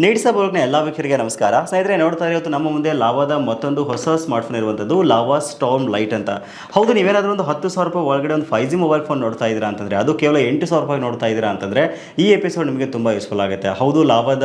ನೀಡ್ಸ ಬರೋಕ್ನ ಎಲ್ಲ ವೀಕ್ಷರಿಗೆ ನಮಸ್ಕಾರ. ಸ್ನೇಹಿತರೆ, ನೋಡ್ತಾ ಇರೋದು ನಮ್ಮ ಮುಂದೆ ಲಾವಾದ ಮತ್ತೊಂದು ಹೊಸ ಸ್ಮಾರ್ಟ್ಫೋನ್ ಇರುವಂಥದ್ದು ಲಾವಾ ಸ್ಟಾಮ್ ಲೈಟ್ ಅಂತ. ಹೌದು, ನೀವೇನಾದರೂ ಒಂದು ಹತ್ತು ಸಾವಿರ ರೂಪಾಯಿ ಒಳಗಡೆ ಒಂದು ಫೈವ್ ಜಿ ಮೊಬೈಲ್ ಫೋನ್ ನೋಡ್ತಾ ಇದ್ದೀರಾ ಅಂತಂದರೆ, ಅದು ಕೇವಲ ಎಂಟು ಸಾವಿರ ರೂಪಾಯಿ ನೋಡ್ತಾ ಇದ್ದೀರಾ ಅಂತಂದರೆ, ಈ ಎಪಿಸೋಡ್ ನಿಮಗೆ ತುಂಬ ಯೂಸ್ಫುಲ್ ಆಗುತ್ತೆ. ಹೌದು, ಲಾವಾದ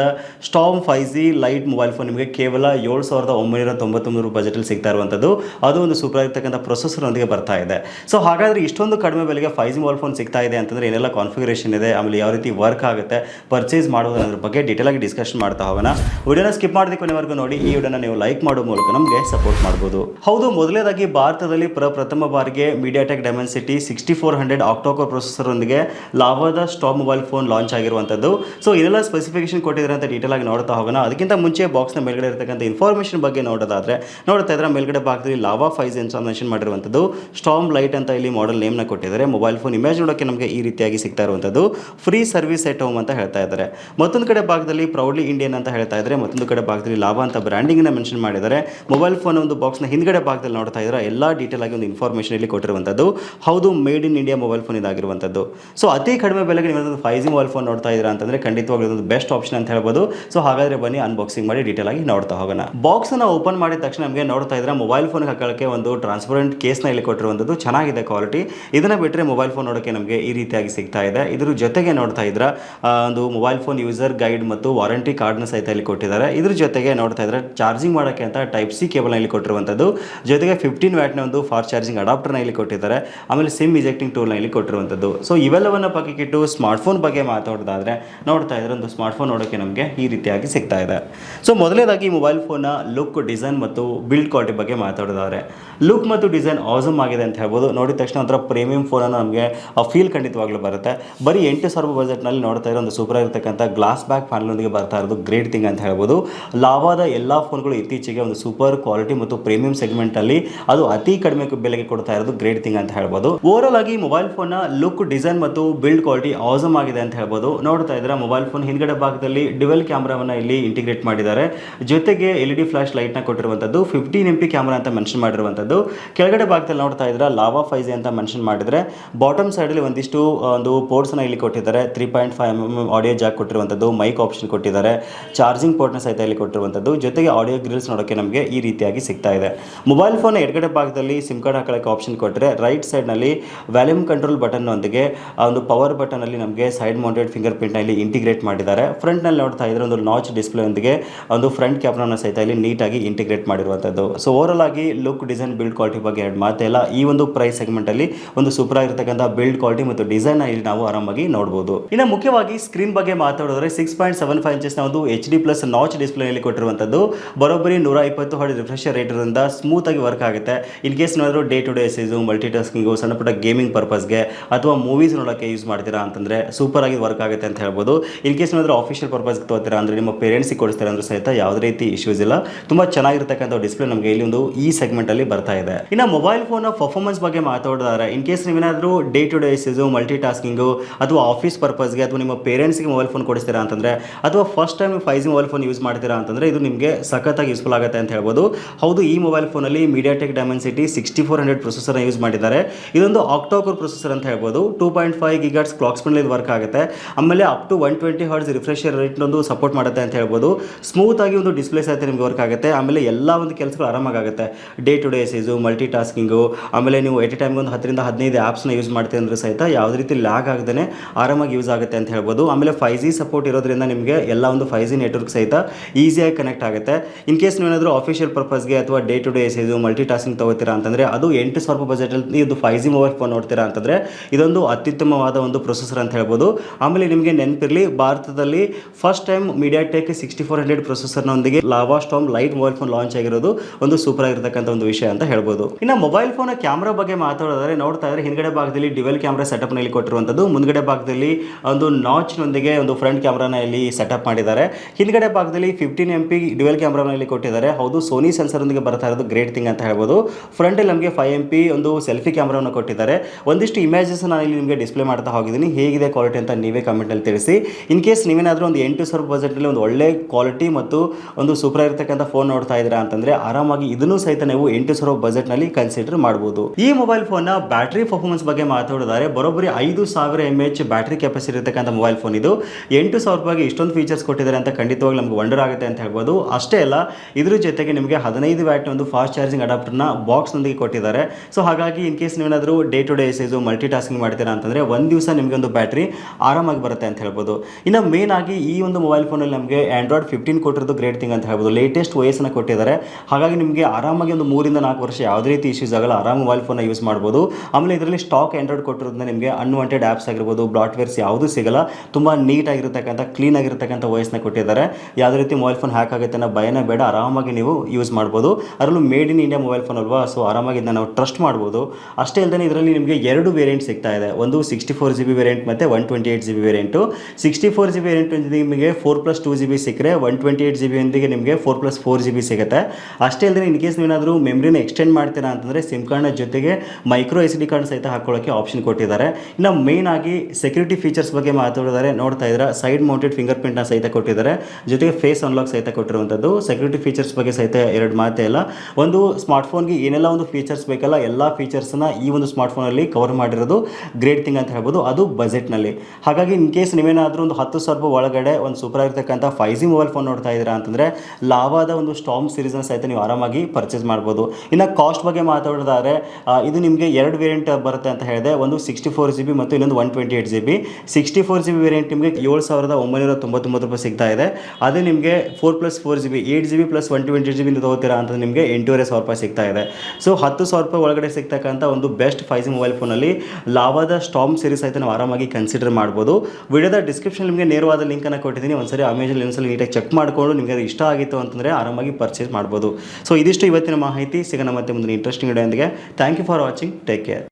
Storm five G Lite mobile phone ನಿಮಗೆ ಕೇವಲ ಏಳು ಸಾವಿರದ ಒಂಬೈನೂರ ತೊಂಬತ್ತೊಂಬತ್ತು ಬಜೆಟಲ್ಲಿ ಸಿಗ್ತಾ ಇರುವಂಥದ್ದು ಅದು ಒಂದು ಸೂಪರ್ ಆಗಿರ್ತಕ್ಕಂಥ ಪ್ರೊಸೆಸರ್ನೊಂದಿಗೆ ಬರ್ತಾ ಇದೆ. ಸೊ ಹಾಗಾದರೆ ಇಷ್ಟೊಂದು ಕಡಿಮೆ ಬೆಲೆಗೆ ಫೈವ್ ಜಿ ಮೊಬೈಲ್ ಫೋನ್ ಸಿಗ್ತಾ ಇದೆ ಅಂತಂದರೆ ಏನೆಲ್ಲ ಕಾನ್ಫಿಗರೇಷನ್ ಇದೆ, ಆಮೇಲೆ ಯಾವ ರೀತಿ ವರ್ಕ್ ಆಗುತ್ತೆ ಪರ್ಚೇಸ್ ಮಾಡೋದು ಅನ್ನೋದ್ರ ಬಗ್ಗೆ ಡೀಟೇಲಾಗಿ ಆಗಿ ಡಿಸ್ಕಷನ್ ಮಾಡ್ತಾ ಹೋಗೋಣ. ವಿಡಿಯೋನ ಸ್ಕಿಪ್ ಮಾಡದೆ ಕೊನೆವರೆಗೂ ನೋಡಿ, ಈ ವಿಡಿಯೋನ ನೀವು ಲೈಕ್ ಮಾಡೋ ಮೂಲಕ ನಮಗೆ ಸಪೋರ್ಟ್ ಮಾಡ್ಬೋದು. ಹೌದು, ಮೊದಲನೇದಾಗಿ ಭಾರತದಲ್ಲಿ ಪ್ರಪ್ರಥಮ ಬಾರಿಗೆ MediaTek Dimensity sixty four hundred octacore processor ಒಂದಿಗೆ ಲಾವಾದ ಸ್ಟಾಪ್ ಮೊಬೈಲ್ ಫೋನ್ ಲಾಂಚ್ ಆಗಿರುವಂಥದ್ದು. ಸೊ ಇದೆಲ್ಲ ಸ್ಪೆಸಿಫಿಕೇಶನ್ ಕೊಟ್ಟಿದ್ದಾರೆ ಅಂತ ಡೀಟೇಲ್ ಆಗಿ ನೋಡ್ತಾ ಹೋಗೋಣ. ಅದಕ್ಕಿಂತ ಮುಂಚೆ ಬಾಕ್ಸ್ನ ಮೇಲ್ಗಡೆ ಇರತಕ್ಕಂಥ ಇನ್ಫಾರ್ಮೇಷನ್ ಬಗ್ಗೆ ನೋಡೋದಾದ್ರೆ, ನೋಡ್ತಾ ಇದ್ರೆ ಮೇಲ್ಗಡೆ ಭಾಗದಲ್ಲಿ ಲಾವಾ ಫೈಸ್ ಅಂತ ಮೆನ್ಷನ್ ಮಾಡಿರುವಂಥದ್ದು. ಸ್ಟಾಮ್ ಲೈಟ್ ಅಂತ ಇಲ್ಲಿ ಮಾಡೆಲ್ ನೇಮ್ನ ಕೊಟ್ಟಿದ್ದಾರೆ. ಮೊಬೈಲ್ ಫೋನ್ ಇಮೇಜ್ ನೋಡೋಕ್ಕೆ ನಮಗೆ ಈ ರೀತಿಯಾಗಿ ಸಿಗ್ತಾ ಇರುವಂಥದ್ದು. ಫ್ರೀ ಸರ್ವಿಸ್ ಎಟ್ ಹೋಮ್ ಅಂತ ಹೇಳ್ತಾ ಇದ್ದಾರೆ. ಮತ್ತೊಂದು ಕಡೆ ಭಾಗದಲ್ಲಿ ಪ್ರೌಡ್ಲಿ ಇಂಡಿಯನ್ ಅಂತ ಹೇಳ್ತಾ ಇದ್ದಾರೆ. ಮತ್ತೊಂದು ಕಡೆ ಭಾಗದಲ್ಲಿ ಲಾಭ ಅಂತ ಬ್ರ್ಯಾಂಡಿಂಗ್ನ ಮೆನ್ಷನ್ ಮಾಡಿದ್ದಾರೆ. ಮೊಬೈಲ್ ಫೋನ್ ಒಂದು ಬಾಕ್ಸ್ನ ಹಿಂದ್ಗಡೆ ಭಾಗದಲ್ಲಿ ನೋಡ್ತಾ ಇದ್ದಾರೆ ಎಲ್ಲ ಡೀಟೇಲ್ ಆಗಿ ಒಂದು ಇನ್ಫಾರ್ಮೇಷನ್ ಇಲ್ಲಿ ಕೊಟ್ಟಿರುವಂಥದ್ದು ಹೌದು made in India mobile phone ಇದಾಗಿರುವಂಥದ್ದು so ಅತಿ ಕಡಿಮೆ ಬೆಲೆಗೆ ನೀವು ಫೈ ಜಿ ಮೊಬೈಲ್ ಫೋನ್ ನೋಡ್ತಾ ಇದ್ದೀರಾ ಅಂತಂದ್ರೆ ಖಂಡಿತವಾಗಿ ಒಂದು ಬೆಸ್ಟ್ ಆಪ್ಷನ್ ಅಂತ ಹೇಳ್ಬೋದು. ಸೊ ಹಾಗಾದ್ರೆ ಬನ್ನಿ ಅನ್ಬಾಕ್ಸಿಂಗ್ ಮಾಡಿ ಡೀಟೇಲ್ ಆಗಿ ನೋಡ್ತಾ ಹೋಗೋಣ. ಬಾಕ್ಸ್ ಅನ್ನ ಓಪನ್ ಮಾಡಿದ ತಕ್ಷಣ ನಮಗೆ ನೋಡ್ತಾ ಇದ್ರೆ ಮೊಬೈಲ್ ಫೋನ್ ಹಾಕೊಳ್ಳೋಕೆ ಒಂದು ಟ್ರಾನ್ಸ್ಪರೆಂಟ್ ಕೇಸ್ನ ಇಲ್ಲಿ ಕೊಟ್ಟಿರುವಂಥದ್ದು ಚೆನ್ನಾಗಿದೆ ಕ್ವಾಲಿಟಿ ಇದನ್ನ ಬಿಟ್ಟರೆ ಮೊಬೈಲ್ ಫೋನ್ ನೋಡೋಕೆ ನಮಗೆ ಈ ರೀತಿಯಾಗಿ ಸಿಗ್ತಾ ಇದೆ. ಇದ್ರ ಜೊತೆಗೆ ನೋಡ್ತಾ ಇದ್ರ ಒಂದು ಮೊಬೈಲ್ ಫೋನ್ ಯೂಸರ್ ಗೈಡ್ ಮತ್ತು ವಾರಂಟಿ ಕಾರ್ಡ್ನ ಸಹಿತ ಇಲ್ಲಿ ಕೊಟ್ಟಿದ್ದಾರೆ. ಇದ್ರ ಜೊತೆಗೆ ನೋಡ್ತಾ ಇದ್ರೆ ಚಾರ್ಜಿಂಗ್ ಮಾಡೋಕ್ಕೆ ಅಂತ ಟೈಪ್ ಸಿ ಕೇಬಲ್ನ ಇಲ್ಲಿ ಕೊಟ್ಟಿರುವಂಥದ್ದು. ಜೊತೆಗೆ ಫಿಫ್ಟೀನ್ ವ್ಯಾಟ್ನ ಒಂದು ಫಾಸ್ಟ್ ಚಾರ್ಜಿಂಗ್ ಅಡಾಪ್ಟರ್ನ ಇಲ್ಲಿ ಕೊಟ್ಟಿದ್ದಾರೆ. ಆಮೇಲೆ ಸಿಮ್ ಇಜೆಕ್ಟಿಂಗ್ ಟೂಲ್ನ ಇಲ್ಲಿ ಕೊಟ್ಟಿರುವಂಥದ್ದು. ಸೊ ಇವೆಲ್ಲವನ್ನ ಪಕ್ಕಕ್ಕಿಟ್ಟು ಸ್ಮಾರ್ಟ್ಫೋನ್ ಬಗ್ಗೆ ಮಾತಾಡೋದಾದ್ರೆ ನೋಡ್ತಾ ಇದ್ರೆ ಒಂದು ಸ್ಮಾರ್ಟ್ಫೋನ್ ನೋಡೋಕ್ಕೆ ನಮಗೆ ಈ ರೀತಿಯಾಗಿ ಸಿಗ್ತಾ ಇದೆ. ಸೊ ಮೊದಲನೇದಾಗಿ ಮೊಬೈಲ್ ಫೋನ್ನ ಲುಕ್ ಡಿಸೈನ್ ಮತ್ತು ಬಿಲ್ಡ್ ಕ್ವಾಲಿಟಿ ಬಗ್ಗೆ ಮಾತಾಡೋದಾದ್ರೆ ಲುಕ್ ಮತ್ತು ಡಿಸೈನ್ ಆಸಮ್ ಆಗಿದೆ ಅಂತ ಹೇಳ್ಬೋದು. ನೋಡಿದ ತಕ್ಷಣ ಒಂಥರ ಪ್ರೀಮಿಯಂ ಫೋನನ್ನು ನಮಗೆ ಆ ಫೀಲ್ ಖಂಡಿತವಾಗ್ಲೂ ಬರುತ್ತೆ. ಬರೀ ಎಂಟು ಸಾವಿರ ಬಜೆಟ್ನಲ್ಲಿ ನೋಡ್ತಾ ಇರೋ ಒಂದು ಸೂಪರ್ ಆಗಿರ್ತಕ್ಕಂಥ ಗ್ಲಾಸ್ ಬ್ಯಾಕ್ ಪ್ಯಾನಲ್ನೊಂದಿಗೆ ಬರ್ತಾ ಇರೋದು ಗ್ರೇಟ್ ಥಿಂಗ್ ಅಂತ ಹೇಳ್ಬೋದು. ಲಾವಾದ ಎಲ್ಲ ಫೋನ್ಗಳು ಇತ್ತೀಚೆಗೆ ಒಂದು ಸೂಪರ್ ಕ್ವಾಲಿಟಿ ಮತ್ತು ಪ್ರೀಮಿಯಂ ಸೆಗ್ಮೆಂಟ್ ಅಲ್ಲಿ ಅದು ಅತಿ ಕಡಿಮೆ ಬೆಲೆಗೆ ಕೊಡ್ತಾ ಇರೋದು ಗ್ರೇಟ್ ಥಿಂಗ್ ಅಂತ ಹೇಳ್ಬೋದು. ಓವರಾಲ್ ಆಗಿ ಮೊಬೈಲ್ ಫೋನ್ನ ಲುಕ್ ಡಿಸೈನ್ ಮತ್ತು ಬಿಲ್ಡ್ ಕ್ವಾಲಿಟಿ ಆಸಮ್ ಆಗಿದೆ ಅಂತ ಹೇಳ್ಬೋದು. ನೋಡ್ತಾ ಇದ್ರೆ ಮೊಬೈಲ್ ಫೋನ್ ಹಿಂದ್ಗಡೆ ಭಾಗದಲ್ಲಿ ಡಿವೆಲ್ ಕ್ಯಾಮೆರಾವನ್ನ ಇಲ್ಲಿ ಇಂಟಿಗ್ರೇಟ್ ಮಾಡಿದ್ದಾರೆ. ಜೊತೆಗೆ ಎಲ್ ಇ ಡಿ ಫ್ಲಾಶ್ ಲೈಟ್ನ ಕೊಟ್ಟಿರುವಂಥದ್ದು ಫಿಫ್ಟೀನ್ ಎಂ ಪಿ ಕ್ಯಾಮರಾ ಅಂತ ಮೆನ್ಷನ್ ಮಾಡಿರುವಂತದ್ದು. ಕೆಳಗಡೆ ಭಾಗದಲ್ಲಿ ನೋಡ್ತಾ ಇದ್ರೆ ಲಾವಾ ಫೈಜೆ ಅಂತ ಮೆನ್ಷನ್ ಮಾಡಿದ್ರೆ ಬಾಟಮ್ ಸೈಡಲ್ಲಿ ಒಂದಿಷ್ಟು ಒಂದು ಒಂದು ನ ಇಲ್ಲಿ ಕೊಟ್ಟಿದ್ದಾರೆ. Three point five M M audio jack ಕೊಟ್ಟಿರುವಂತದ್ದು mic option ಕೊಟ್ಟಿದ್ದಾರೆ. ಚಾರ್ಜಿಂಗ್ ಪೋರ್ಟ್ನ ಸಹಿತ ಇಲ್ಲಿ ಕೊಟ್ಟಿರುವಂಥದ್ದು. ಜೊತೆಗೆ ಆಡಿಯೋ ಗ್ರಿಲ್ಸ್ ನೋಡೋಕ್ಕೆ ನಮಗೆ ಈ ರೀತಿಯಾಗಿ ಸಿಗ್ತಾ ಇದೆ. ಮೊಬೈಲ್ ಫೋನ್ ಎಡಗಡೆ ಭಾಗದಲ್ಲಿ ಸಿಮ್ ಕಾರ್ಡ್ ಹಾಕೊಳ್ಳೋಕೆ ಆಪ್ಷನ್ ಕೊಟ್ಟರೆ ರೈಟ್ ಸೈಡ್ನಲ್ಲಿ ವ್ಯಾಲ್ಯೂಮ್ ಕಂಟ್ರೋಲ್ ಬಟನ್ನೊಂದಿಗೆ ಆ ಒಂದು ಪವರ್ ಬಟನಲ್ಲಿ ನಮಗೆ ಸೈಡ್ ಮೌಂಟೆಡ್ ಫಿಂಗರ್ ಪ್ರಿಂಟ್ನ ಇಲ್ಲಿ ಇಂಟಿಗ್ರೇಟ್ ಮಾಡಿದ್ದಾರೆ. ಫ್ರಂಟ್ನಲ್ಲಿ ನೋಡ್ತಾ ಇದ್ರೆ ಒಂದು ನಾಚ್ ಡಿಸ್ಪ್ಲೇಯೊಂದಿಗೆ ಒಂದು ಫ್ರಂಟ್ ಕ್ಯಾಮ್ರಾನ ಸಹಿತ ಇಲ್ಲಿ ನೀಟಾಗಿ ಇಂಟಿಗ್ರೇಟ್ ಮಾಡಿರುವಂಥದ್ದು. ಸೊ ಓವರಲ್ ಆಗಿ ಲುಕ್ ಡಿಸೈನ್ ಬಿಲ್ಡ್ ಕ್ವಾಲಿಟಿ ಬಗ್ಗೆ ಎರಡು ಮಾತೆಲ್ಲ ಈ ಒಂದು ಪ್ರೈಸ್ ಸೆಗ್ಮೆಂಟಲ್ಲಿ ಒಂದು ಸೂಪರ್ ಆಗಿರ್ತಕ್ಕಂಥ ಬಿಲ್ಡ್ ಕ್ವಾಲಿಟಿ ಮತ್ತು ಡಿಸೈನ್ ಇಲ್ಲಿ ನಾವು ಆರಾಮಾಗಿ ನೋಡಬಹುದು ಇನ್ನು ಮುಖ್ಯವಾಗಿ ಸ್ಕ್ರೀನ್ ಬಗ್ಗೆ ಮಾತಾಡಿದ್ರೆ ಸಿಕ್ಸ್ ಪಾಯಿಂಟ್ ಸೆವೆನ್ ಫೈವ್ ಇಂಚಸ್ನ ಒಂದು ಎಚ್ ಡಿ ಪ್ಲಸ್ ನಾಚ್ ಡಿಸ್ಪ್ಲೇನಲ್ಲಿ ಕೊಟ್ಟಿರುವಂಥದ್ದು. ಬರೋಬ್ಬರಿ ನೂರ ಇಪ್ಪತ್ತು ಹೊಡೆ ರಿಫ್ರೆಶ್ ರೇಟ್ ಇರೋದ್ರಿಂದ ಸ್ಮೂತಾಗಿ ವರ್ಕ್ ಆಗುತ್ತೆ. ಇನ್ ಕೇಸ್ ಏನಾದರೂ day to day usage multitasking ಸಣ್ಣ ಪುಟ್ಟ ಗೇಮಿಂಗ್ ಪರ್ಪಸ್ಗೆ ಅಥವಾ ಮೂವೀಸ್ ನೋಡೋಕ್ಕೆ ಯೂಸ್ ಮಾಡ್ತೀರಾ ಅಂತಂದರೆ ಸೂಪರಾಗಿ ವರ್ಕ್ ಆಗುತ್ತೆ ಅಂತ ಹೇಳ್ಬೋದು. ಇನ್ ಕೇಸ್ ಏನಾದರೂ ಆಫೀಷಿಯಲ್ ಪರ್ಪಸ್ಗೆ ತಗೋತೀರಾ ಅಂದರೆ ನಿಮ್ಮ ಪೇರೆಂಟ್ಸಿಗೆ ಕೊಡಿಸ್ತೀರಾ ಅಂದ್ರೂ ಸಹಿತ ಯಾವುದೇ ರೀತಿ ಇಶ್ಯೂಸ್ ಇಲ್ಲ. ತುಂಬ ಚೆನ್ನಾಗಿರ್ತಕ್ಕಂಥ ಡಿಸ್ಪ್ಲೇ ನಮಗೆ ಇಲ್ಲಿ ಒಂದು ಈ ಸೆಗ್ಮೆಂಟಲ್ಲಿ ಬರ್ತಾ ಇದೆ. ಇನ್ನು ಮೊಬೈಲ್ ಫೋನ್ನ ಪರ್ಫಾರ್ಮೆನ್ಸ್ ಬಗ್ಗೆ ಮಾತಾಡೋದಾದ್ರೆ ಇನ್ ಕೇಸ್ ನೀವೇನಾದರೂ day to day usage multitasking ಅಥವಾ ಆಫೀಸ್ ಪರ್ಪಸ್ಗೆ ಅಥವಾ ನಿಮ್ಮ ಪೇರೆಂಟ್ಸ್ಗೆ ಮೊಬೈಲ್ ಫೋನ್ ಕೊಡಿಸ್ತೀರಾ ಅಂತಂದರೆ, ಅಥವಾ first time five G mobile phone use ಮಾಡ್ತೀರಾ ಅಂತಂದರೆ ಇದು ನಿಮಗೆ ಸಖತ್ತಾಗಿ ಯೂಸ್ಫುಲ್ ಆಗುತ್ತೆ ಅಂತ ಹೇಳ್ಬೋದು. ಹೌದು, ಈ ಮೊಬೈಲ್ ಫೋನಲ್ಲಿ MediaTek Dimensity sixty four hundred ಪ್ರೊಸೆಸರ್ನ use ಮಾಡಿದ್ದಾರೆ. ಇದೊಂದು ಆಕ್ಟೋಕೋರ್ ಪ್ರೊಸೆಸರ್ ಅಂತ ಹೇಳ್ಬೋದು. Two point five gigahertz clocks ಮೇಲೆ ಇದು ವರ್ಕ್ ಆಗುತ್ತೆ. ಆಮೇಲೆ up to one twenty hertz rate ರೇಟ್ನೊಂದು support ಮಾಡುತ್ತೆ ಅಂತ ಹೇಳ್ಬೋದು. ಸ್ಮೂತ್ ಆಗಿ ಒಂದು ಡಿಸ್ಪ್ಲೇ ಸಹಿತ ನಿಮಗೆ ವರ್ಕ್ ಆಗುತ್ತೆ. ಆಮೇಲೆ ಎಲ್ಲ ಒಂದು ಕೆಲಸಗಳು ಆರಾಮಾಗುತ್ತೆ. Day to day usage multitasking ಆಮೇಲೆ ನೀವು ಎಟ್ ಎ ಟೈಮ್ಗೆ ಒಂದು ಹತ್ತರಿಂದ ಹದಿನೈದು ಆ್ಯಪ್ಸ್ನ ಯೂಸ್ ಮಾಡ್ತೀವಿ ಅಂದ್ರೆ ಸಹಿತ ಯಾವುದೇ ರೀತಿ ಲ್ಯಾಗ್ ಆಗದೇ ಆರಾಮಾಗಿ ಯೂಸ್ ಆಗುತ್ತೆ ಅಂತ ಹೇಳ್ಬೋದು. ಆಮೇಲೆ ಫೈವ್ ಜಿ ಸಪೋರ್ಟ್ ಇರೋದ್ರಿಂದ ನಿಮಗೆ ಎಲ್ಲ ಒಂದು ಫೈವ್ ಜಿ ನೆಟ್ವರ್ಕ್ ಸಹಿತ ಈಸಿಯಾಗಿ ಕನೆಕ್ಟ್ ಆಗುತ್ತೆ. ಇನ್ ಕೇಸ್ ನೀವೇನಾದರೂ ಆಫಿಷಿಯಲ್ ಪರ್ಪಸ್ಗೆ ಅಥವಾ ಡೇ ಟು ಡೇ ಇದು ಮಲ್ಟಿ ಟಾಸ್ಕಿಂಗ್ ತಗೋತೀರಾ ಅಂತಂದರೆ ಅದು ಎಂಟು ಸಾವಿರ ರೂಪಾಯಿ ಬಜೆಟಲ್ಲಿ ಇದು ಫೈವ್ ಜಿ ಮೊಬೈಲ್ ಫೋನ್ ನೋಡ್ತೀರಾ ಅಂತಂದರೆ ಇದೊಂದು ಅತ್ಯುತ್ತಮವಾದ ಒಂದು ಪ್ರೊಸೆಸರ್ ಅಂತ ಹೇಳ್ಬೋದು. ಆಮೇಲೆ ನಿಮಗೆ ನೆನಪಿರಲಿ, ಭಾರತದಲ್ಲಿ first time MediaTek sixty four hundred ಪ್ರೊಸೆಸರ್ನೊಂದಿಗೆ Lava Storm Lite mobile phone launch ಆಗಿರೋದು ಒಂದು ಸೂಪರ್ ಆಗಿರ್ತಕ್ಕಂಥ ಒಂದು ವಿಷಯ ಅಂತ ಹೇಳ್ಬೋದು. ಇನ್ನು ಮೊಬೈಲ್ ಫೋನ್ ಕ್ಯಾಮ್ರಾ ಬಗ್ಗೆ ಮಾತಾಡೋದಾದ್ರೆ ನೋಡ್ತಾ ಇದ್ರೆ ಹಿಂದ್ಗಡೆ ಭಾಗದಲ್ಲಿ ಡಿವೆಲ್ ಕ್ಯಾಮ್ರಾ ಸೆಟಪ್ನಲ್ಲಿ ಕೊಟ್ಟಿರುವಂಥದ್ದು, ಮುಂದ್ಗಡೆ ಭಾಗದಲ್ಲಿ ಒಂದು ನಾಚ್ ನೊಂದಿಗೆ ಒಂದು ಫ್ರಂಟ್ ಕ್ಯಾಮ್ರಾನ ಇಲ್ಲಿ ಸೆಟಪ್ ಮಾಡಿದ್ದಾರೆ. ಹಿಂದ್ಗಡೆ ಭಾಗದಲ್ಲಿ ಫಿಫ್ಟೀನ್ ಎಂ ಪಿ ಡ್ಯುವೆಲ್ ಕ್ಯಾಮ್ರಾನಲ್ಲಿ ಕೊಟ್ಟಿದ್ದಾರೆ. ಹೌದು ಸೋನಿ ಸೆನ್ಸರ್ ಒಂದಿಗೆ ಬರ್ತಾ ಇರೋದು ಗ್ರೇಟ್ ಥಿಂಗ್ ಅಂತ ಹೇಳ್ಬೋದು. ಫ್ರಂಟ್ ಅಲ್ಲಿ ನಮಗೆ ಫೈವ್ ಎಂ ಪಿ ಒಂದು ಸೆಲ್ಫಿ ಕ್ಯಾಮ್ರಾವನ್ನು ಕೊಟ್ಟಿದ್ದಾರೆ. ಒಂದಿಷ್ಟು ಇಮೇಜಸ್ ನಾನು ಇಲ್ಲಿ ನಿಮಗೆ ಡಿಸ್ಪ್ಲೇ ಮಾಡ್ತಾ ಹೋಗಿದ್ದೀನಿ. ಹೇಗಿದೆ ಕ್ವಾಲಿಟಿ ಅಂತ ನೀವೇ ಕಮೆಂಟಲ್ಲಿ ತಿಳಿಸಿ. ಇನ್ ಕೇಸ್ ನೀವೇನಾದರೂ ಒಂದು ಎಂಟು ಸಾವಿರ ಬಜೆಟಲ್ಲಿ ಒಂದು ಒಳ್ಳೆ ಕ್ವಾಲಿಟಿ ಮತ್ತು ಒಂದು ಸೂಪರ್ ಆಗಿರ್ತಕ್ಕಂಥ ಫೋನ್ ನೋಡ್ತಾ ಇದ್ದೀರಾ ಅಂತಂದ್ರೆ ಆರಾಮಾಗಿ ಇದನ್ನು ಸಹಿತ ನೀವು ಎಂಟು ಸಾವಿರ ಬಜೆಟ್ನಲ್ಲಿ ಕನ್ಸಿಡರ್ ಮಾಡಬಹುದು ಈ ಮೊಬೈಲ್ ಫೋನ್ನ ಬ್ಯಾಟ್ರಿ ಪರ್ಫಾರ್ಮೆನ್ಸ್ ಬಗ್ಗೆ ಮಾತಾಡೋದಾದ್ರೆ ಬರೋಬ್ಬರಿ ಐದು ಸಾವಿರ ಎಂ ಎಚ್ ಬ್ಯಾಟ್ರಿ ಕೆಪಾಸಿಟಿ ಇರತಕ್ಕಂಥ ಮೊಬೈಲ್ ಫೋನ್ ಇದು. ಎಂಟು ಸಾವಿರ ರೂಪಾಯಿಗೆ ಇಷ್ಟೊಂದು ಫೀಚರ್ಸ್ ಕೊಟ್ಟಿದ್ದಾರೆ ಅಂತ ಖಂಡಿತವಾಗಿ ನಮ್ಗೆ ವಂಡರ್ ಆಗುತ್ತೆ ಅಂತ ಹೇಳ್ಬೋದು. ಅಷ್ಟೇ ಅಲ್ಲ, ಇದ್ರ ಜೊತೆಗೆ ನಿಮಗೆ ಹದಿನೈದು ವ್ಯಾಟ್ನ ಒಂದು ಫಾಸ್ಟ್ ಚಾರ್ಜಿಂಗ್ ಅಡಾಪ್ಟರ್ನ ಬಾಕ್ಸ್ನೊಂದಿಗೆ ಕೊಟ್ಟಿದ್ದಾರೆ. ಸೊ ಹಾಗಾಗಿ ಇನ್ ಕೇಸ್ ನೀವೇನಾದರೂ day to day usage multitasking ಮಾಡ್ತೀರಾ ಅಂತಂದರೆ ಒಂದು ದಿವಸ ನಿಮಗೆ ಒಂದು ಬ್ಯಾಟ್ರಿ ಆರಾಮಾಗಿ ಬರುತ್ತೆ ಅಂತ ಹೇಳ್ಬೋದು. ಇನ್ನು ಮೇನ್ ಆಗಿ ಈ ಒಂದು ಮೊಬೈಲ್ ಫೋನಲ್ಲಿ ನಮಗೆ ಆ್ಯಂಡ್ರಾಯ್ಡ್ ಫಿಫ್ಟೀನ್ ಕೊಟ್ಟಿರೋದು ಗ್ರೇಟ್ ಥಿಂಗ್ ಅಂತ ಹೇಳ್ಬೋದು. ಲೇಟೆಸ್ಟ್ ವಯಸ್ಸನ್ನು ಕೊಟ್ಟಿದ್ದಾರೆ. ಹಾಗಾಗಿ ನಿಮಗೆ ಆರಾಮಾಗಿ ಒಂದು ಮೂರಿಂದ ನಾಲ್ಕು ವರ್ಷ ಯಾವುದೇ ರೀತಿ ಇಶ್ಯೂಸ್ ಆಗಲ್ಲ, ಆರಾಮ ಮೊಬೈಲ್ ಫೋನ್ನ ಯೂಸ್ ಮಾಡ್ಬೋದು. ಆಮೇಲೆ ಇದರಲ್ಲಿ ಸ್ಟಾಕ್ ಆ್ಯಂಡ್ರಾಯ್ಡ್ ಕೊಟ್ಟಿರೋದ್ರಿಂದ ನಿಮಗೆ ಅನ್ವಾಂಟೆಡ್ ಆ್ಯಪ್ಸ್ ಆಗಿರ್ಬೋದು ಬ್ಲಾಟ್ವೇರ್ಸ್ ಯಾವುದೂ ಸಿಗಲ್ಲ. ತುಂಬ ನೀಟಾಗಿರ್ತಕ್ಕಂಥ ಕ್ಲೀನ್ ಆಗಿರ್ತಕ್ಕಂಥ ಕೊಟ್ಟಿದ್ದಾರೆ. ಯಾವುದೇ ರೀತಿ ಮೊಬೈಲ್ ಫೋನ್ ಹ್ಯಾಕ್ ಆಗುತ್ತೆ ಅನ್ನೋ ಭಯನೇ ಬೇಡ, ಆರಾಮಾಗಿ ನೀವು ಯೂಸ್ ಮಾಡ್ಬೋದು. ಅದರಲ್ಲೂ made in India mobile phone ಅಲ್ವಾ? ಸೊ ಆರಾಮಾಗಿ ಇದನ್ನ ನಾವು ಟ್ರಸ್ಟ್ ಮಾಡ್ಬೋದು. ಅಷ್ಟೇ ಅಲ್ಲದೆ ಇದರಲ್ಲಿ ನಿಮಗೆ ಎರಡು ವೇರಿಯಂಟ್ ಸಿಗ್ತಾ ಇದೆ. ಒಂದು sixty four G B variant ಮತ್ತು one twenty eight G B variant sixty four G B variant ನಿಮಗೆ four plus two G B ಸಿಕ್ಕರೆ ಒನ್ ಟ್ವೆಂಟಿ ಏಟ್ ಜಿ ಬಿಯೊಂದಿಗೆ ನಿಮಗೆ four plus four G B ಸಿಗುತ್ತೆ. ಅಷ್ಟೇ ಅಲ್ಲದೆ ಇನ್ ಕೇಸ್ ನೀವೇನಾದರೂ ಮೆಮ್ರಿನ extend ಮಾಡ್ತೀರಾ ಅಂತಂದರೆ ಸಿಮ್ ಕಾರ್ಡ್ನ ಜೊತೆಗೆ ಮೈಕ್ರೋ ಎಸ್ ಡಿ ಕಾರ್ಡ್ ಸಹಿತ ಹಾಕೊಳ್ಳೋಕ್ಕೆ ಆಪ್ಷನ್ ಕೊಟ್ಟಿದ್ದಾರೆ. ಇನ್ನು ಮೇನ್ ಆಗಿ ಸೆಕ್ಯೂರಿಟಿ ಫೀಚರ್ಸ್ ಬಗ್ಗೆ ಮಾತಾಡಿದರೆ ನೋಡ್ತಾ ಇದ್ರೆ ಸೈಡ್ ಮೌಂಟೆಡ್ ಫಿಂಗರ್ ಪ್ರಿಂಟ್ನ ಸಹಿತ ಕೊಟ್ಟಿದ್ದಾರೆ. ಜೊತೆಗೆ ಫೇಸ್ ಅನ್ಲಾಕ್ ಸಹಿತ ಕೊಟ್ಟಿರುವಂಥದ್ದು. ಸೆಕ್ಯೂರಿಟಿ ಫೀಚರ್ಸ್ ಬಗ್ಗೆ ಸಹಿತ ಎರಡು ಮಾತೇ ಇಲ್ಲ. ಒಂದು ಸ್ಮಾರ್ಟ್ಫೋನ್ಗೆ ಏನೆಲ್ಲ ಒಂದು ಫೀಚರ್ಸ್ ಬೇಕಲ್ಲ, ಎಲ್ಲ ಫೀಚರ್ಸ್ನ ಈ ಒಂದು ಸ್ಮಾರ್ಟ್ಫೋನಲ್ಲಿ ಕವರ್ ಮಾಡಿರೋದು ಗ್ರೇಟ್ ಥಿಂಗ್ ಅಂತ ಹೇಳ್ಬೋದು. ಅದು ಬಜೆಟ್ನಲ್ಲಿ. ಹಾಗಾಗಿ ಇನ್ ಕೇಸ್ ನೀವೇನಾದರೂ ಒಂದು ಹತ್ತು ಸಾವಿರ ರೂಪಾಯಿ ಒಳಗಡೆ ಒಂದು ಸೂಪರ್ ಆಗಿರ್ತಕ್ಕಂಥ ಫೈ ಜಿ ಮೊಬೈಲ್ ಫೋನ್ ನೋಡ್ತಾ ಇದ್ದೀರಾ ಅಂತಂದರೆ ಲಾವಾದ ಒಂದು ಸ್ಟಾಮ್ ಸೀರೀಸ್ನ ಸಹಿತ ನೀವು ಆರಾಮಾಗಿ ಪರ್ಚೇಸ್ ಮಾಡ್ಬೋದು. ಇನ್ನು ಕಾಸ್ಟ್ ಬಗ್ಗೆ ಮಾತಾಡೋದಾದರೆ ಇದು ನಿಮಗೆ ಎರಡು ವೇರಿಯಂಟ್ ಬರುತ್ತೆ ಅಂತ ಹೇಳಿದೆ. ಒಂದು ಸಿಕ್ಸ್ಟಿ ಫೋರ್ ಜಿ ಬಿ ಮತ್ತು ಇನ್ನೊಂದು one twenty eight G B sixty four G B variant ನಿಮಗೆ ಏಳು ಸಾವಿರದ ಒಂಬೈನೂರ ತೊಂಬತ್ತೊಂಬತ್ತು ರೂಪಾಯಿ ಸಿಗ್ತಾ ಇದೆ ಅದೇ ನಿಮಗೆ four plus four G B eight G B plus one twenty G B ತಗೋತೀರಾ ಅಂತ ನಿಮಗೆ ಎಂಟೂವರೆ ಸಾವಿರ ರೂಪಾಯಿ ಸಿಗ್ತಾ ಇದೆ ಸೊ ಹತ್ತು ಸಾವಿರ ರೂಪಾಯಿ ಒಳಗಡೆ ಸಿಗ್ತಕ್ಕಂಥ ಒಂದು ಬೆಸ್ಟ್ ಫೈವ್ ಜಿ ಮೊಬೈಲ್ ಫೋನಲ್ಲಿ ಲಾವಾದ ಸ್ಟಾಮ್ ಸೀರೀಸ್ ಆಯಿತು ನಾವು ಆರಾಮಾಗಿ ಕನ್ಸಿಡರ್ ಮಾಡ್ಬೋದು. ವಿಡಿಯೋದ ಡಿಸ್ಕ್ರಿಪ್ಷನ್ ನಿಮಗೆ ನೇರವಾದ ಲಿಂಕನ್ನು ಕೊಟ್ಟಿದ್ದೀನಿ. ಒಂದ್ಸರಿ ಅಮೆಜಾನ್ ಲೆನ್ಸಲ್ಲಿ ನೀಟಾಗಿ ಚೆಕ್ ಮಾಡಿಕೊಂಡು ನಿಮಗೆ ಅದು ಇಷ್ಟ ಆಗಿತ್ತು ಅಂತಂದರೆ ಆರಾಮಾಗಿ ಪರ್ಚೇಸ್ ಮಾಡ್ಬೋದು. ಸೊ ಇದಿಷ್ಟು ಇವತ್ತಿನ ಮಾಹಿತಿ. ಸಿಗೋಣ ಮತ್ತೆ ಮುಂದಿನ interesting ವಿಡಿಯೋದೊಂದಿಗೆ thank you for watching take care